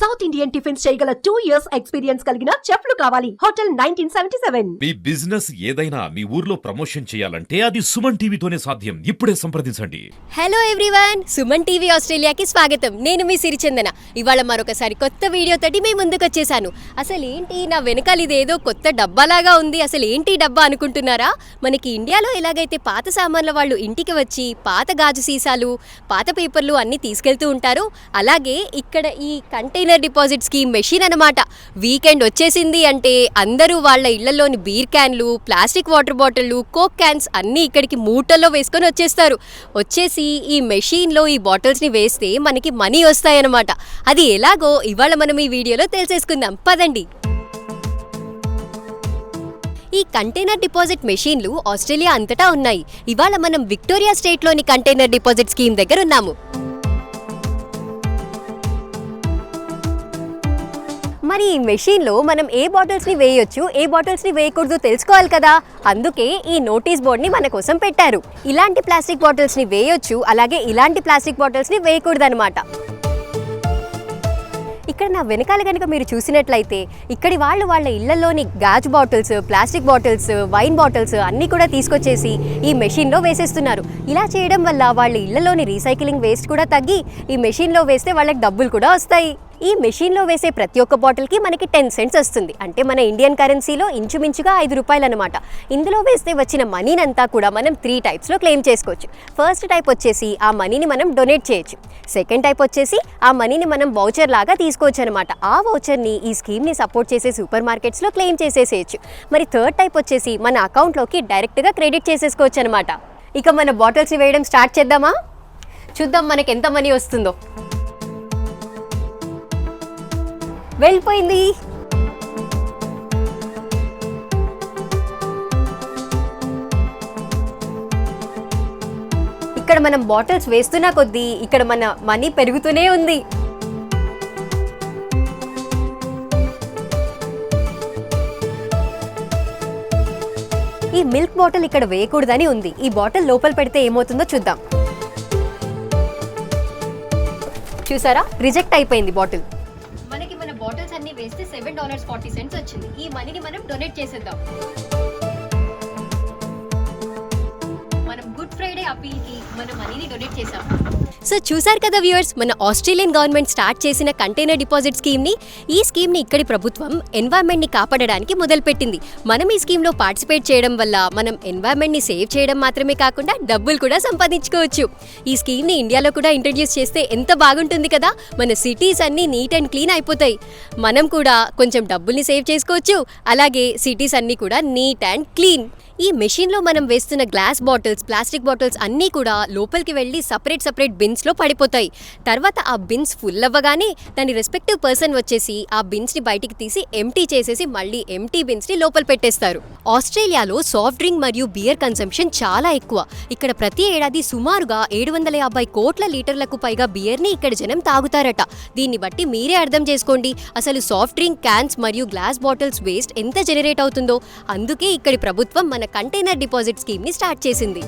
South Indian tiffins చేయగల two years experience కలిగిన చెఫ్లు కావాలి. హోటల్ నైన్టీన్ సెవెంటీ సెవెన్ మీ బిజినెస్ ఏదైనా మీ ఊర్లో ప్రమోషన్ చేయాలంటే అది సుమన్ టీవీతోనే సాధ్యం. ఇప్పుడే సంప్రదించండి. హలో ఎవ్రీవన్ సుమన్ టీవీ ఆస్ట్రేలియాకి స్వాగతం. నేను మీ సిరిచందన. ఇవాళ మరొకసారి కొత్త వీడియోతోటి మీ ముందుకు వచ్చేసాను. అసలు ఏంటి నా వెనకాల ఇదేదో కొత్త డబ్బాలాగా ఉంది? అసలు ఏంటి డబ్బా అనుకుంటున్నారా? మనకి ఇండియాలో ఎలాగైతే పాత సామాన్ల వాళ్ళు ఇంటికి వచ్చి పాత గాజు సీసాలు పాత పేపర్లు అన్నీ తీసుకెళ్తూ ఉంటారు అలాగే ఇక్కడ ఈ కంటైనర్ డిపాజిట్ స్కీమ్ మెషిన్ అనమాట వీకెండ్ వచ్చేసింది అంటే అందరూ వాళ్ళ ఇళ్ళలోని బీర్ క్యాన్లు ప్లాస్టిక్ వాటర్ బాటిళ్ళు కోక్ క్యాన్స్ అన్నీ ఇక్కడికి మూటల్లో వేసుకొని వచ్చేస్తారు. వచ్చేసి ఈ మెషిన్లో ఈ బాటిల్స్ని వేస్తే మనకి మనీ వస్తాయన్నమాట. అది ఎలాగో ఇవాళ మనం ఈ వీడియోలో తెలిసేసుకుందాం. పదండి. ఈ కంటైనర్ డిపాజిట్ మెషిన్లు ఆస్ట్రేలియా అంతటా ఉన్నాయి. ఇవాళ మనం విక్టోరియా స్టేట్లోని కంటైనర్ డిపాజిట్ స్కీమ్ దగ్గర ఉన్నాము. మరి ఈ మెషిన్లో మనం ఏ బాటిల్స్ని వేయొచ్చు ఏ బాటిల్స్ని వేయకూడదు తెలుసుకోవాలి కదా? అందుకే ఈ నోటీస్ బోర్డ్ని మన కోసం పెట్టారు. ఇలాంటి ప్లాస్టిక్ బాటిల్స్ని వేయొచ్చు అలాగే ఇలాంటి ప్లాస్టిక్ బాటిల్స్ని వేయకూడదు అనమాట ఇక్కడ నా వెనకాల కనుక మీరు చూసినట్లయితే ఇక్కడి వాళ్ళు వాళ్ళ ఇళ్ళలోని గాజు bottles plastic bottles wine bottles అన్నీ కూడా తీసుకొచ్చేసి ఈ మెషిన్లో వేసేస్తున్నారు. ఇలా చేయడం వల్ల వాళ్ళ ఇళ్ళలోని రీసైక్లింగ్ వేస్ట్ కూడా తగ్గి ఈ మెషిన్లో వేస్తే వాళ్ళకి డబ్బులు కూడా వస్తాయి. ఈ మెషిన్లో వేసే ప్రతి ఒక్క బాటిల్కి మనకి టెన్ సెంట్స్ వస్తుంది. అంటే మన ఇండియన్ కరెన్సీలో ఇంచుమించుగా ఐదు రూపాయలు అనమాట ఇందులో వేస్తే వచ్చిన మనీని అంతా కూడా మనం త్రీ టైప్స్లో క్లెయిమ్ చేసుకోవచ్చు. ఫస్ట్ టైప్ వచ్చేసి ఆ మనీని మనం డొనేట్ చేయొచ్చు. సెకండ్ టైప్ వచ్చేసి ఆ మనీని మనం వౌచర్ లాగా తీసుకోవచ్చు అనమాట ఆ వౌచర్ని ఈ స్కీమ్ని సపోర్ట్ చేసే సూపర్ మార్కెట్స్లో క్లెయిమ్ చేసేసేయచ్చు. మరి థర్డ్ టైప్ వచ్చేసి మన అకౌంట్లోకి డైరెక్ట్గా క్రెడిట్ చేసేసుకోవచ్చు అనమాట ఇక మన బాటిల్స్ వేయడం స్టార్ట్ చేద్దామా? చూద్దాం మనకి ఎంత మనీ వస్తుందో. వెళ్ళిపోయింది. ఇక్కడ మనం బాటిల్స్ వేస్తున్న కొద్దీ ఇక్కడ మన మనీ పెరుగుతూనే ఉంది. ఈ మిల్క్ బాటిల్ ఇక్కడ వేయకూడదని ఉంది. ఈ బాటిల్ లోపల పెడితే ఏమవుతుందో చూద్దాం. చూసారా? రిజెక్ట్ అయిపోయింది బాటిల్. వేస్తే సెవెన్ డాలర్స్ ఫార్టీ సెంట్స్ వచ్చింది. ఈ మనీని మనం డొనేట్ చేసేద్దాం. గుడ్ మన మనీని డొనేట్ చేశాం. సో చూసారు కదా వ్యూవర్స్ మన ఆస్ట్రేలియన్ గవర్నమెంట్ స్టార్ట్ చేసిన కంటైనర్ డిపాజిట్ స్కీమ్ని. ఈ స్కీమ్ని ఇక్కడి ప్రభుత్వం ఎన్వైరన్మెంట్ని కాపాడడానికి మొదలుపెట్టింది. మనం ఈ స్కీమ్లో పార్టిసిపేట్ చేయడం వల్ల మనం ఎన్వైరన్మెంట్ని సేవ్ చేయడం మాత్రమే కాకుండా డబ్బులు కూడా సంపాదించుకోవచ్చు. ఈ స్కీమ్ని ఇండియాలో కూడా ఇంట్రడ్యూస్ చేస్తే ఎంత బాగుంటుంది కదా? మన సిటీస్ అన్ని నీట్ అండ్ క్లీన్ అయిపోతాయి. మనం కూడా కొంచెం డబ్బుల్ని సేవ్ చేసుకోవచ్చు. అలాగే సిటీస్ అన్ని కూడా నీట్ అండ్ క్లీన్ ఈ మెషిన్లో మనం వేస్తున్న గ్లాస్ బాటిల్స్ ప్లాస్టిక్ బాటిల్స్ అన్నీ కూడా లోపలికి వెళ్ళి సపరేట్ సపరేట్ బిన్స్లో పడిపోతాయి. తర్వాత ఆ బిన్స్ ఫుల్ అవ్వగానే దాని రెస్పెక్టివ్ పర్సన్ వచ్చేసి ఆ బిన్స్ని బయటికి తీసి ఎంటీ చేసేసి మళ్ళీ ఎంటీ బిన్స్ని లోపల పెట్టేస్తారు. ఆస్ట్రేలియాలో సాఫ్ట్ డ్రింక్ మరియు బియర్ కన్సంప్షన్ చాలా ఎక్కువ. ఇక్కడ ప్రతి ఏడాది సుమారుగా ఏడు వందల యాభై కోట్ల లీటర్లకు పైగా బియర్ని ఇక్కడ జనం తాగుతారట. దీన్ని బట్టి మీరే అర్థం చేసుకోండి. అసలు సాఫ్ట్ డ్రింక్ క్యాన్స్ మరియు గ్లాస్ బాటిల్స్ వేస్ట్ ఎంత జనరేట్ అవుతుందో. అందుకే ఇక్కడి ప్రభుత్వం మన కంటైనర్ డిపాజిట్ స్కీమ్ని స్టార్ట్ చేసింది.